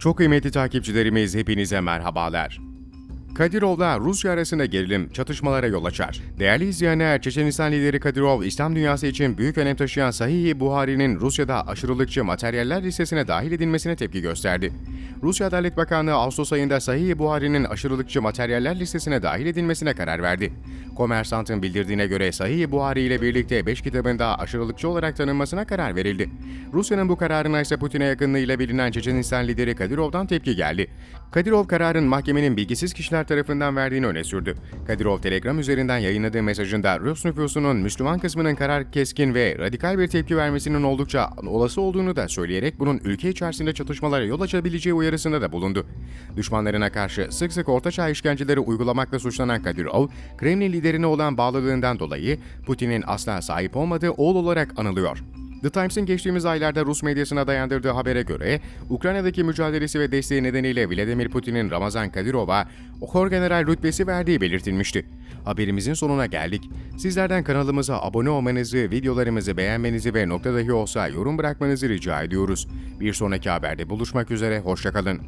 Çok kıymetli takipçilerimiz hepinize merhabalar. Kadirov'la Rusya arasında gerilim çatışmalara yol açar. Değerli izleyenler, Çeçenistan lideri Kadirov, İslam dünyası için büyük önem taşıyan Sahih-i Buhari'nin Rusya'da aşırılıkçı materyaller listesine dahil edilmesine tepki gösterdi. Rusya Adalet Bakanlığı Ağustos ayında Sahih-i Buhari'nin aşırılıkçı materyaller listesine dahil edilmesine karar verdi. Komersant'ın bildirdiğine göre Sahih-i Buhari ile birlikte 5 kitabın daha aşırılıkçı olarak tanınmasına karar verildi. Rusya'nın bu kararına ise Putin'e yakınlığıyla bilinen Çeçenistan lideri Kadirov'dan tepki geldi. Kadirov kararın mahkemenin bilgisiz kişiler tarafından verdiğini öne sürdü. Kadirov Telegram üzerinden yayınladığı mesajında Rus nüfusunun Müslüman kısmının karar keskin ve radikal bir tepki vermesinin oldukça olası olduğunu da söyleyerek bunun ülke içerisinde çatışmalara yol açabileceği uyarısında da bulundu. Düşmanlarına karşı sık sık ortaçağ işkenceleri uygulamakla suçlanan Kadirov, Kremlin liderine olan bağlılığından dolayı Putin'in asla sahip olmadığı oğul olarak anılıyor. The Times'in geçtiğimiz aylarda Rus medyasına dayandırdığı habere göre, Ukrayna'daki mücadelesi ve desteği nedeniyle Vladimir Putin'in Ramazan Kadirov'a General rütbesi verdiği belirtilmişti. Haberimizin sonuna geldik. Sizlerden kanalımıza abone olmanızı, videolarımızı beğenmenizi ve nokta dahi olsa yorum bırakmanızı rica ediyoruz. Bir sonraki haberde buluşmak üzere, hoşçakalın.